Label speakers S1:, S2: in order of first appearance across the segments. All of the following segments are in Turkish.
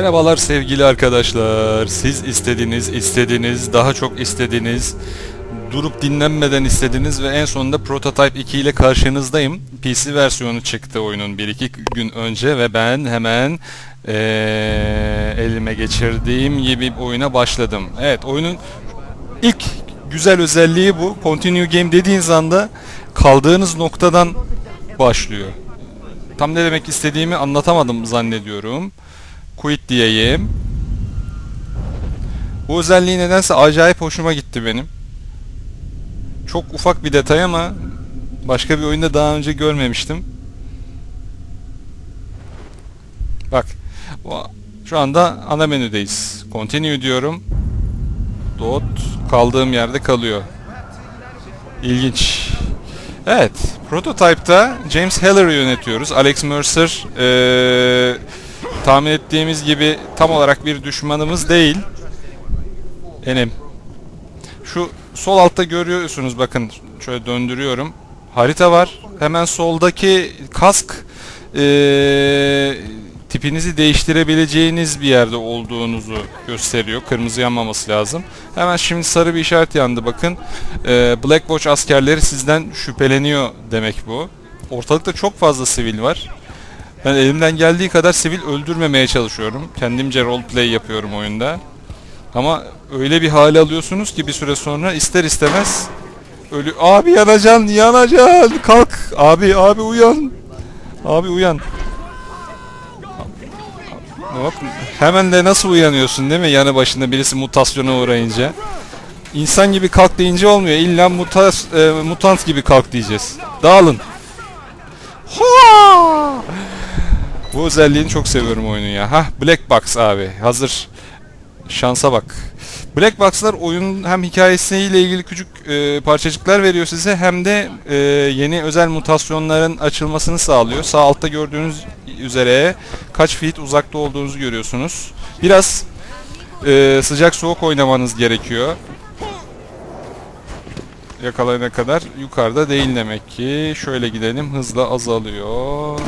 S1: Merhabalar sevgili arkadaşlar. Siz istediniz, istediniz, daha çok istediniz. Durup dinlenmeden istediniz ve en sonunda Prototype 2 ile karşınızdayım. PC versiyonu çıktı oyunun 1-2 gün önce ve ben hemen eee, elime geçirdiğim gibi oyuna başladım. Evet oyunun ilk güzel özelliği bu. Continue game dediğiniz anda kaldığınız noktadan başlıyor. Tam ne demek istediğimi anlatamadım zannediyorum. Quit diyeyim. Bu özelliği nedense acayip hoşuma gitti benim. Çok ufak bir detay ama başka bir oyunda daha önce görmemiştim. Bak. Şu anda ana menüdeyiz. Continue diyorum. Dot kaldığım yerde kalıyor. İlginç. Evet, Prototype'da James Heller'ı yönetiyoruz. Alex Mercer eee, tahmin ettiğimiz gibi tam olarak bir düşmanımız değil. Enem. Şu sol altta görüyorsunuz bakın şöyle döndürüyorum. Harita var. Hemen soldaki kask eee, tipinizi değiştirebileceğiniz bir yerde olduğunuzu gösteriyor. Kırmızı yanmaması lazım. Hemen şimdi sarı bir işaret yandı bakın. Eee Black Watch askerleri sizden şüpheleniyor demek bu. Ortalıkta çok fazla sivil var. Ben elimden geldiği kadar sivil öldürmemeye çalışıyorum. Kendimce roleplay yapıyorum oyunda. Ama öyle bir hale alıyorsunuz ki bir süre sonra ister istemez ölü abi yanacaksın yanacaksın. Kalk. Abi abi uyan. Abi uyan. Bak, hemen de nasıl uyanıyorsun değil mi? Yanı başında birisi mutasyona uğrayınca. İnsan gibi kalk deyince olmuyor. İlla mutas, e, mutant gibi kalk diyeceğiz. Dağılın. Hua! Bu özelliğini çok seviyorum oyunun ya. Hah Black Box abi. Hazır. Şansa bak. Black Box'lar oyunun hem hikayesiyle ilgili küçük e, parçacıklar veriyor size hem de e, yeni özel mutasyonların açılmasını sağlıyor. Sağ altta gördüğünüz üzere kaç feet uzakta olduğunuzu görüyorsunuz. Biraz e, sıcak soğuk oynamanız gerekiyor. Yakalayana kadar yukarıda değil demek ki. Şöyle gidelim hızla azalıyor.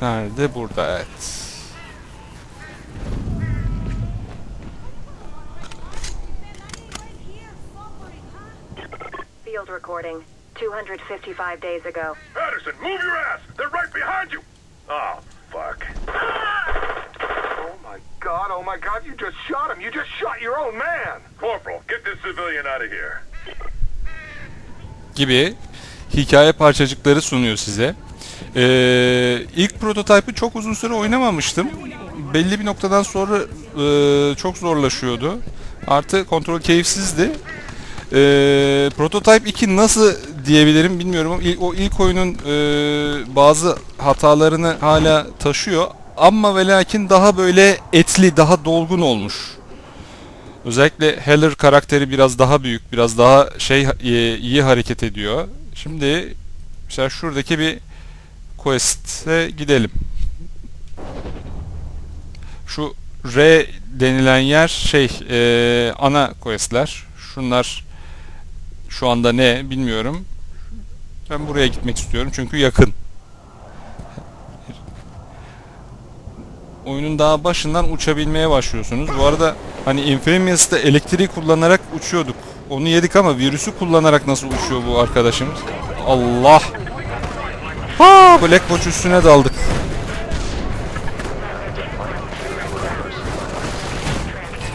S1: Nerede? Burada evet.
S2: Field recording. 255 days ago.
S3: Patterson, move your ass! They're right behind you! Oh, fuck. Oh my god, oh my god, you just shot him! You just shot your own man! Corporal, get this civilian out of here.
S1: gibi hikaye parçacıkları sunuyor size. Ee, ilk prototipi çok uzun süre oynamamıştım. Belli bir noktadan sonra e, çok zorlaşıyordu. Artı kontrol keyifsizdi. Ee, Prototype 2 nasıl diyebilirim bilmiyorum ama o ilk oyunun e, bazı hatalarını hala taşıyor. Ama ve lakin daha böyle etli, daha dolgun olmuş. Özellikle Heller karakteri biraz daha büyük, biraz daha şey e, iyi hareket ediyor. Şimdi mesela şuradaki bir quest'e gidelim. Şu R denilen yer şey e, ana quest'ler. Şunlar şu anda ne bilmiyorum. Ben buraya gitmek istiyorum çünkü yakın. oyunun daha başından uçabilmeye başlıyorsunuz. Bu arada hani Infamous'ta elektriği kullanarak uçuyorduk. Onu yedik ama virüsü kullanarak nasıl uçuyor bu arkadaşımız? Allah! Ha, Black Watch üstüne daldık.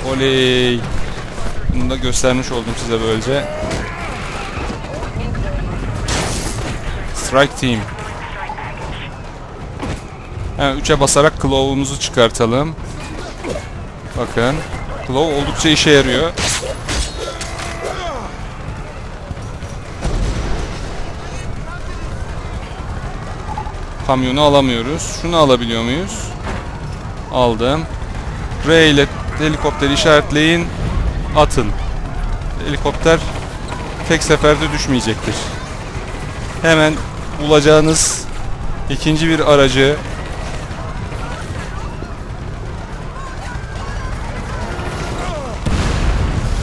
S1: Oley! Bunu da göstermiş oldum size böylece. Strike Team. Hemen 3'e basarak Claw'umuzu çıkartalım. Bakın. Claw oldukça işe yarıyor. Kamyonu alamıyoruz. Şunu alabiliyor muyuz? Aldım. R ile helikopteri işaretleyin. Atın. Helikopter tek seferde düşmeyecektir. Hemen bulacağınız ikinci bir aracı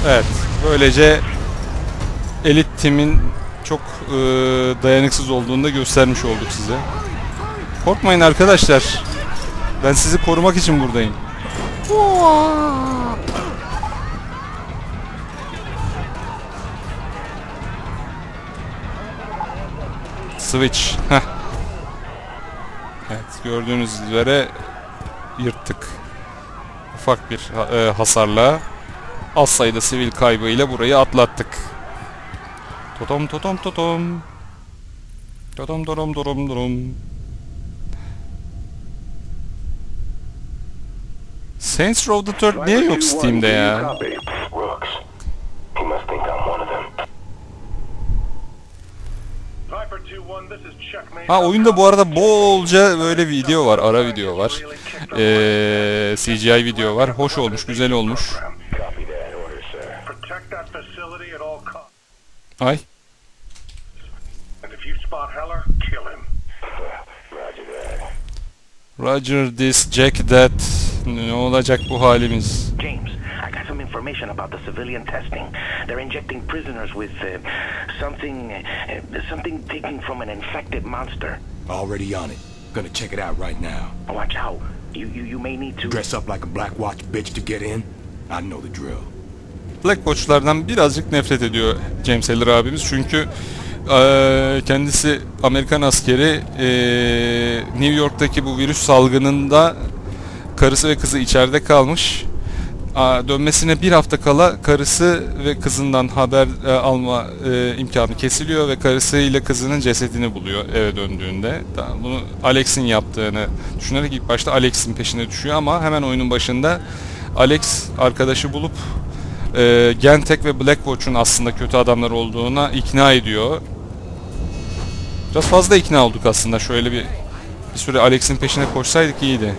S1: Evet, böylece elit timin çok e, dayanıksız olduğunu da göstermiş olduk size. Korkmayın arkadaşlar. Ben sizi korumak için buradayım. Switch. Evet gördüğünüz üzere yırttık. Ufak bir e, hasarla az sayıda sivil kaybıyla burayı atlattık. Totom totom totom. Totom totom totom totom. Saints Row the Third niye yok Steam'de ya?
S3: Rooks. He must think I'm one of them. Viper 2-1, this is checkmate.
S1: Ha oyunda bu arada bolca böyle video var, ara video var. Ee, CGI video var. Hoş olmuş, güzel olmuş. Ay.
S3: Roger
S1: this, Jack that. Ne olacak bu halimiz?
S4: James, I got some information about the civilian testing. They're injecting prisoners with uh, something, uh, something taken from an infected monster.
S5: Already on it. Gonna check it out right now.
S4: Watch out. You, you, you may need to.
S5: Dress up like a Black Watch bitch to get in? I know the drill.
S1: Black Watch'lardan birazcık nefret ediyor James Heller abimiz. Çünkü eee, kendisi Amerikan askeri eee, New York'taki bu virüs salgınında karısı ve kızı içeride kalmış. Dönmesine bir hafta kala karısı ve kızından haber e, alma e, imkanı kesiliyor ve karısı ile kızının cesedini buluyor eve döndüğünde. Bunu Alex'in yaptığını düşünerek ilk başta Alex'in peşine düşüyor ama hemen oyunun başında Alex arkadaşı bulup e, Gentek ve Blackwatch'un aslında kötü adamlar olduğuna ikna ediyor. Biraz fazla ikna olduk aslında. Şöyle bir bir süre Alex'in peşine koşsaydık iyiydi.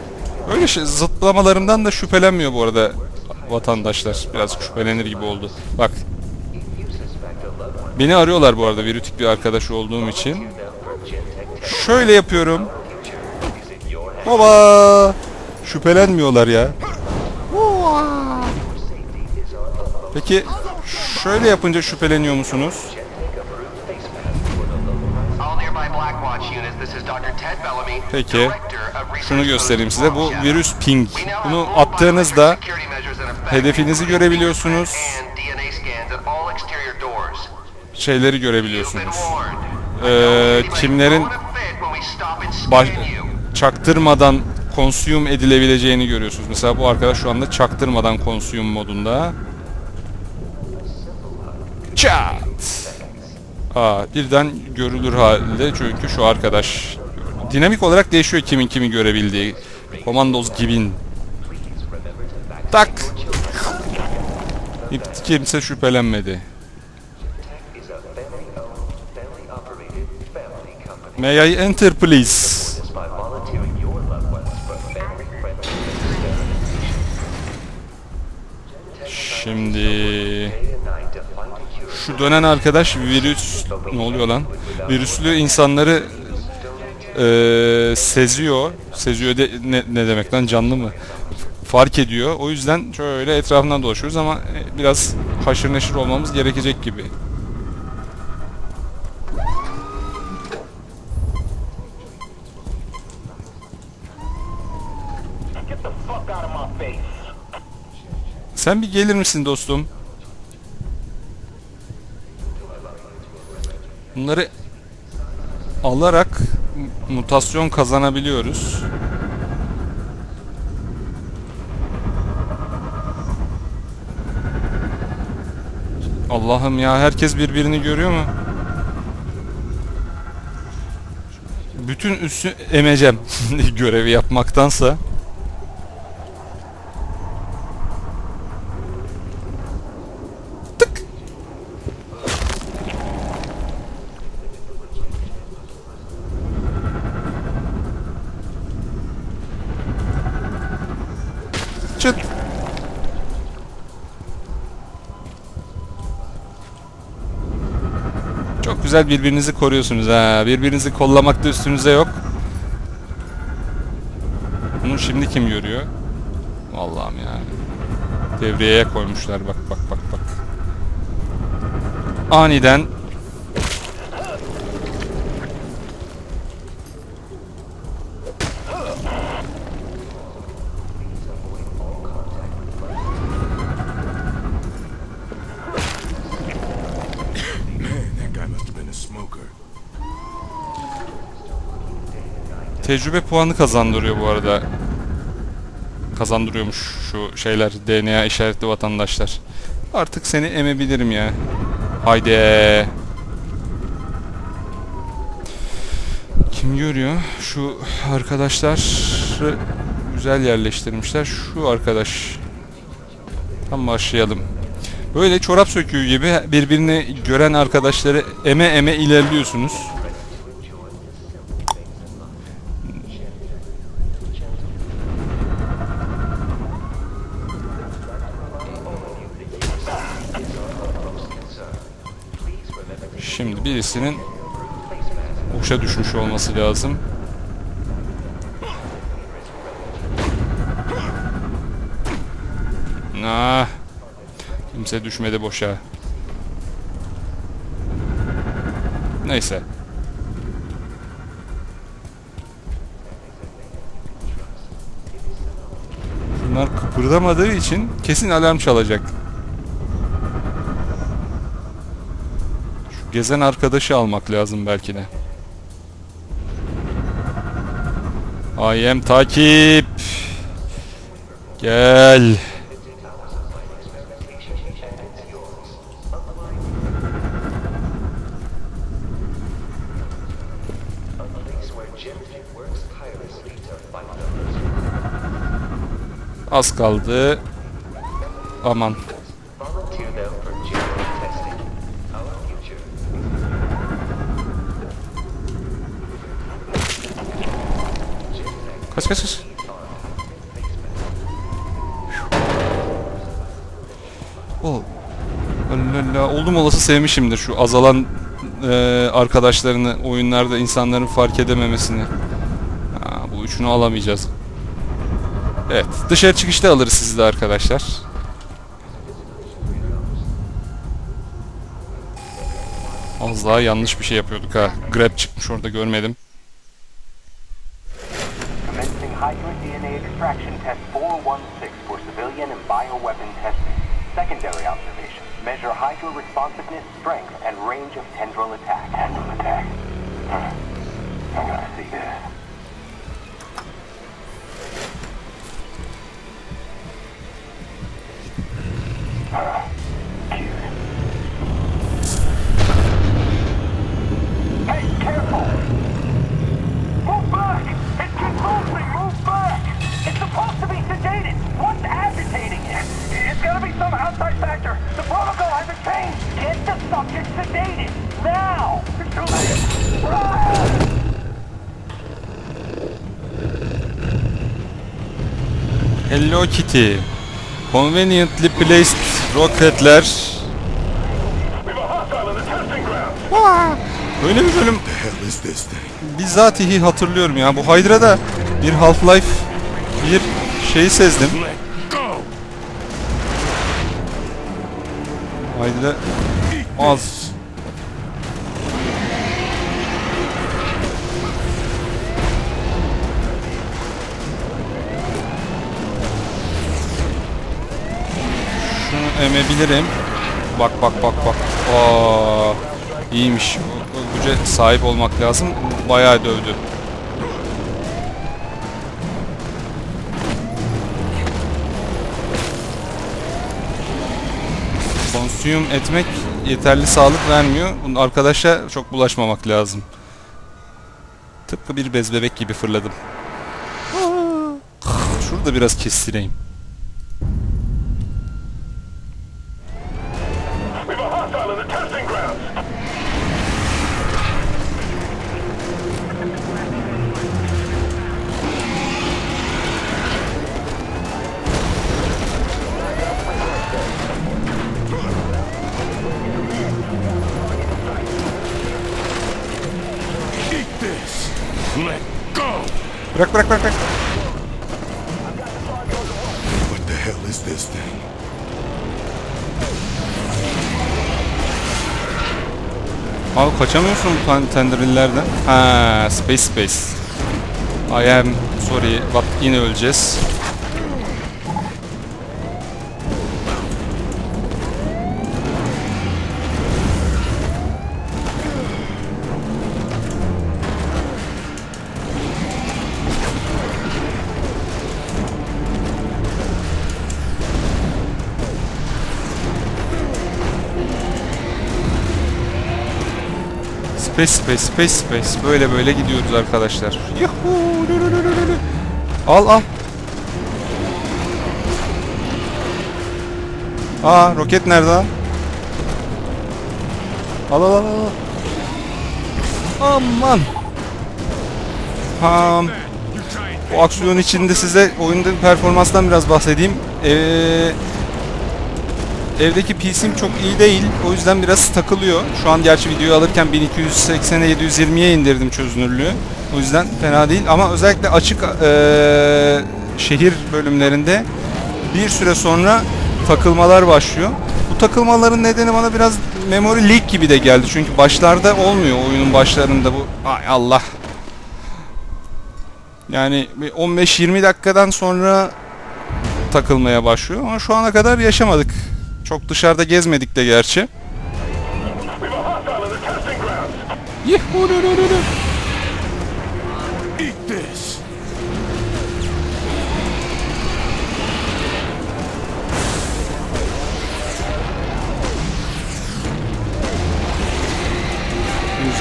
S1: Öyle şey, zıplamalarımdan da şüphelenmiyor bu arada vatandaşlar. Biraz şüphelenir gibi oldu. Bak. Beni arıyorlar bu arada virütik bir arkadaş olduğum için. Şöyle yapıyorum. Baba. Şüphelenmiyorlar ya. Peki şöyle yapınca şüpheleniyor musunuz? Peki. Şunu göstereyim size. Bu virüs ping. Bunu attığınızda hedefinizi görebiliyorsunuz. şeyleri görebiliyorsunuz. Ee, kimlerin baş, çaktırmadan consume edilebileceğini görüyorsunuz. Mesela bu arkadaş şu anda çaktırmadan consume modunda. Çat! Aa, birden görülür halde çünkü şu arkadaş dinamik olarak değişiyor kimin kimi görebildiği. Komandos gibin. Tak! Hiç kimse şüphelenmedi. May I enter please? Şimdi şu dönen arkadaş virüs ne oluyor lan? Virüslü insanları eee, seziyor. Seziyor de, ne, ne demek lan canlı mı? Fark ediyor. O yüzden şöyle etrafından dolaşıyoruz ama e, biraz haşır neşir olmamız gerekecek gibi. Sen bir gelir misin dostum? Bunları alarak mutasyon kazanabiliyoruz. Allah'ım ya herkes birbirini görüyor mu? Bütün üssü emeceğim görevi yapmaktansa. Güzel birbirinizi koruyorsunuz ha. Birbirinizi kollamakta üstünüze yok. Bunu şimdi kim görüyor? Allah'ım ya. Devreye koymuşlar bak bak bak bak. Aniden tecrübe puanı kazandırıyor bu arada. Kazandırıyormuş şu şeyler DNA işaretli vatandaşlar. Artık seni emebilirim ya. Haydi. Kim görüyor? Şu arkadaşlar güzel yerleştirmişler. Şu arkadaş. Tam başlayalım. Böyle çorap söküğü gibi birbirini gören arkadaşları eme eme ilerliyorsunuz. Birisinin uça düşmüş olması lazım. Ah. Kimse düşmedi boşa. Neyse. Bunlar kıpırdamadığı için kesin alarm çalacak. Gezen arkadaşı almak lazım belki de. Am takip. Gel. Az kaldı. Aman. Kaç kaç. Oh. Allah oldum olası sevmişimdir şu azalan e, arkadaşlarını oyunlarda insanların fark edememesini. Ha, bu üçünü alamayacağız. Evet dışarı çıkışta alırız sizi de arkadaşlar. Az daha yanlış bir şey yapıyorduk ha. Grab çıkmış orada görmedim.
S6: Extraction test 416 for civilian and bioweapon testing. Secondary observation. Measure hydro responsiveness, strength, and range of tendril attack. Tendril attack. Huh. I gotta see this. Huh.
S1: Hello Kitty. Conveniently placed roketler.
S3: We have a hostile in the testing grounds.
S1: Böyle bir bölüm bizatihi hatırlıyorum ya. Bu Hydra'da bir Half-Life bir şeyi sezdim. Hydra az. Şunu emebilirim. Bak bak bak bak. Aa, iyiymiş. O güce sahip olmak lazım. Bayağı dövdü. Consume etmek yeterli sağlık vermiyor. Bunun arkadaşa çok bulaşmamak lazım. Tıpkı bir bez bebek gibi fırladım. Şurada biraz kestireyim. Bırak bırak bırak bırak.
S5: What the hell is this thing?
S1: Abi kaçamıyorsun bu tenderillerden. Ha, space space. I am sorry, but yine öleceğiz. Space space space space. Böyle böyle gidiyoruz arkadaşlar. Yuhuu. Al al. Aa roket nerede? Al al al al. Aman. Ha, o aksiyon içinde size oyundaki performanstan biraz bahsedeyim. Ee, evdeki PC'm çok iyi değil. O yüzden biraz takılıyor. Şu an gerçi videoyu alırken 1280'e 720'ye indirdim çözünürlüğü. O yüzden fena değil ama özellikle açık ee, şehir bölümlerinde bir süre sonra takılmalar başlıyor. Bu takılmaların nedeni bana biraz memory leak gibi de geldi. Çünkü başlarda olmuyor oyunun başlarında bu. Ay Allah. Yani bir 15-20 dakikadan sonra takılmaya başlıyor ama şu ana kadar yaşamadık. Çok dışarıda gezmedik de gerçi.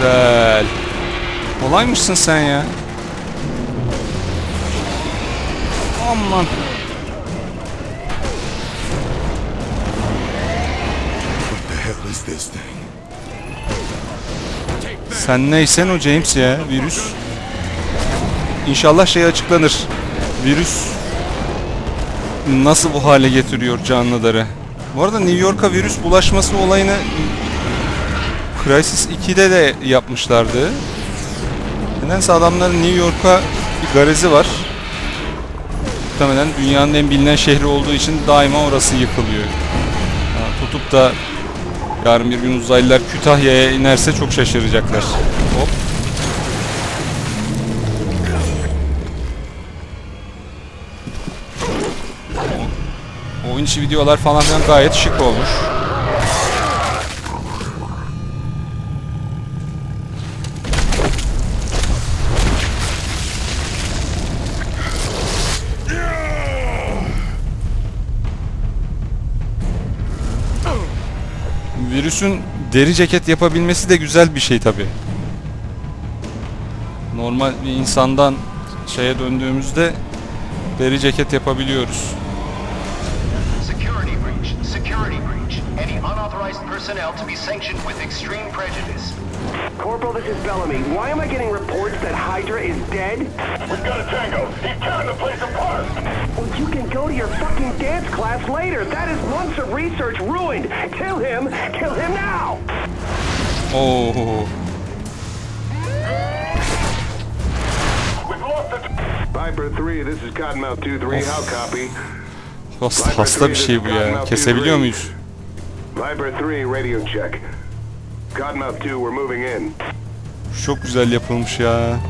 S1: Güzel. Kolaymışsın sen ya. Aman. Sen neysen o James ya virüs. İnşallah şey açıklanır. Virüs nasıl bu hale getiriyor canlıları? Bu arada New York'a virüs bulaşması olayını Crysis 2'de de yapmışlardı. Nedense adamların New York'a bir garezi var. Muhtemelen dünyanın en bilinen şehri olduğu için daima orası yıkılıyor. Ha, tutup da Yarın bir gün uzaylılar Kütahya'ya inerse çok şaşıracaklar. Hop. O- Oyun içi videolar falan gayet şık olmuş. Virüsün deri ceket yapabilmesi de güzel bir şey tabi. Normal bir insandan şeye döndüğümüzde deri ceket yapabiliyoruz.
S7: Security breach. Security breach. Any unauthorized personnel to be sanctioned with extreme prejudice.
S6: Corporal, this is Bellamy. Why am I getting reports that Hydra is dead?
S3: We've got a tango. He's
S6: go to your fucking dance class later. That is months of research ruined. Kill him. Kill him now.
S1: Oo.
S3: We've lost the...
S8: Viper 3, this is Cottonmouth 2-3, how copy?
S1: Hasta, hasta bir şey bu ya. Kesebiliyor muyuz?
S8: Viper 3, radio check. Cottonmouth 2, we're moving in.
S1: Çok güzel yapılmış ya.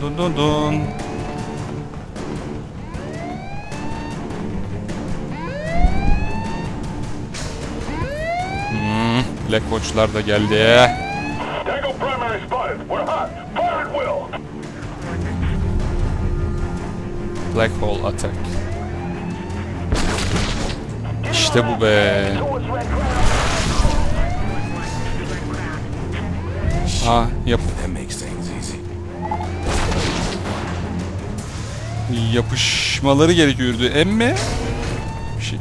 S1: Dun dun dun dun. Hmm, Black Watch'lar da geldi. Black Hole Attack. İşte bu be. Ha yap
S5: That makes things easy.
S1: Yapışmaları gerekiyordu. Emme şey.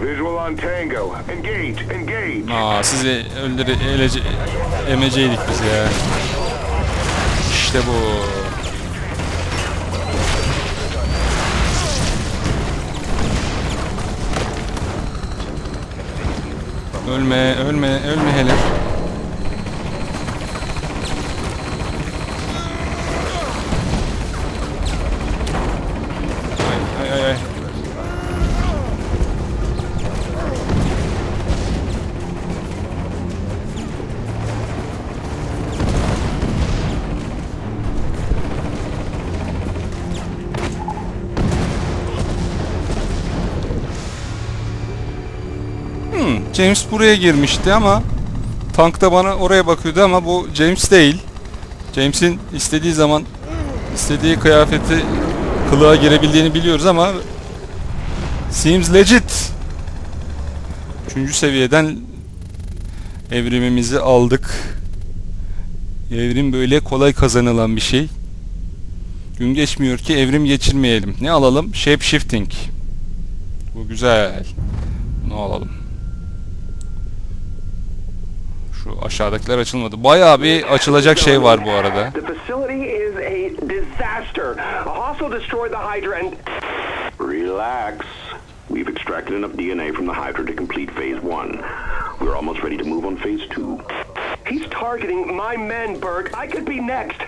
S8: Visual on Tango. Engage, engage.
S1: Aa sizi öldüre elece, emeceydik biz ya. İşte bu. Ölme, ölme, ölme hele. James buraya girmişti ama tank da bana oraya bakıyordu ama bu James değil. James'in istediği zaman istediği kıyafeti kılığa girebildiğini biliyoruz ama seems legit. Üçüncü seviyeden evrimimizi aldık. Evrim böyle kolay kazanılan bir şey. Gün geçmiyor ki evrim geçirmeyelim. Ne alalım? Shape shifting. Bu güzel. Ne alalım? Şu aşağıdakiler açılmadı. Bayağı bir açılacak şey var bu arada.
S9: The facility is a disaster. A hostile destroyed the Hydra and...
S8: Relax. We've extracted enough DNA from the Hydra to complete phase one. We're almost ready to move on phase two.
S9: He's targeting my men, Berg. I could be next.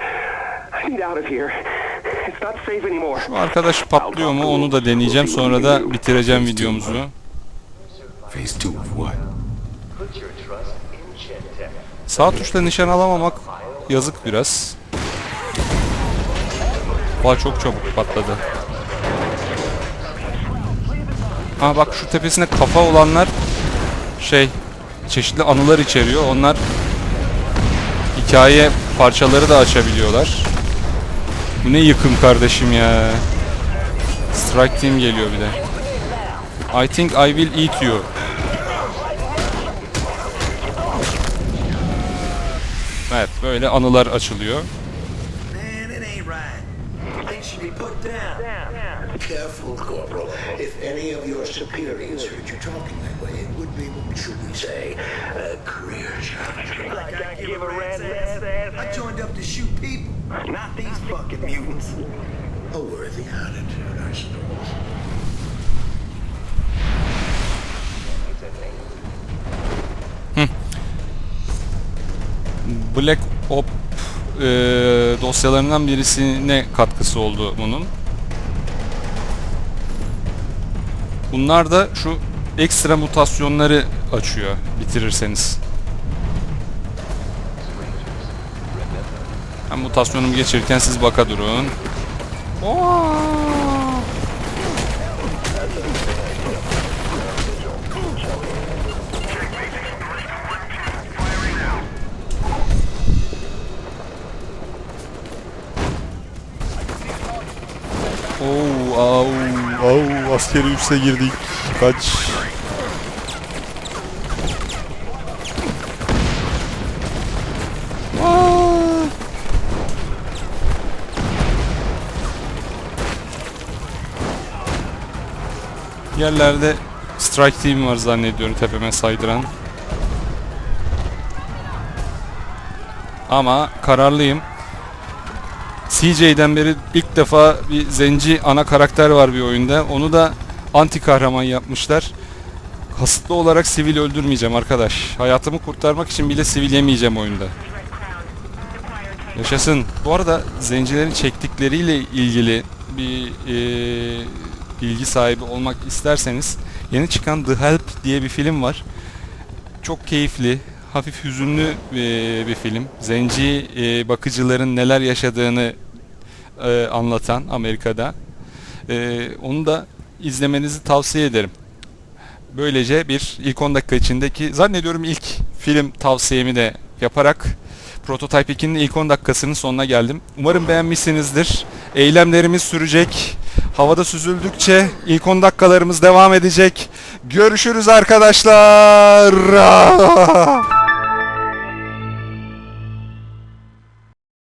S9: I need out of here. It's not safe anymore.
S1: Bu arkadaş patlıyor mu onu da deneyeceğim. Sonra da bitireceğim videomuzu.
S5: Phase two of what?
S1: Sağ tuşla nişan alamamak yazık biraz. Vay çok çabuk patladı. Ha bak şu tepesine kafa olanlar şey çeşitli anılar içeriyor. Onlar hikaye parçaları da açabiliyorlar. Bu ne yıkım kardeşim ya. Strike Team geliyor bir de. I think I will eat you. Evet böyle anılar açılıyor.
S10: Careful, Corporal. If any of your superiors heard you talking that way, it would be, what should we say, a career challenge. Like I give a rat's ass. I joined up to shoot people, not these fucking mutants. A worthy attitude, I suppose.
S1: Black Op e, dosyalarından birisine katkısı oldu bunun. Bunlar da şu ekstra mutasyonları açıyor bitirirseniz. Ben mutasyonumu geçirirken siz baka durun. Oo! Au, au, askeri üste girdik. Kaç. Yerlerde strike team var zannediyorum tepeme saydıran. Ama kararlıyım. CJ'den beri ilk defa bir zenci ana karakter var bir oyunda. Onu da anti kahraman yapmışlar. Kasıtlı olarak sivil öldürmeyeceğim arkadaş. Hayatımı kurtarmak için bile sivil yemeyeceğim oyunda. Yaşasın. Bu arada zencilerin çektikleriyle ilgili bir e, bilgi sahibi olmak isterseniz yeni çıkan The Help diye bir film var. Çok keyifli, hafif hüzünlü e, bir film. Zenci e, bakıcıların neler yaşadığını e, anlatan Amerika'da. E, onu da izlemenizi tavsiye ederim. Böylece bir ilk 10 dakika içindeki zannediyorum ilk film tavsiyemi de yaparak Prototype 2'nin ilk 10 dakikasının sonuna geldim. Umarım beğenmişsinizdir. Eylemlerimiz sürecek. Havada süzüldükçe ilk 10 dakikalarımız devam edecek. Görüşürüz arkadaşlar.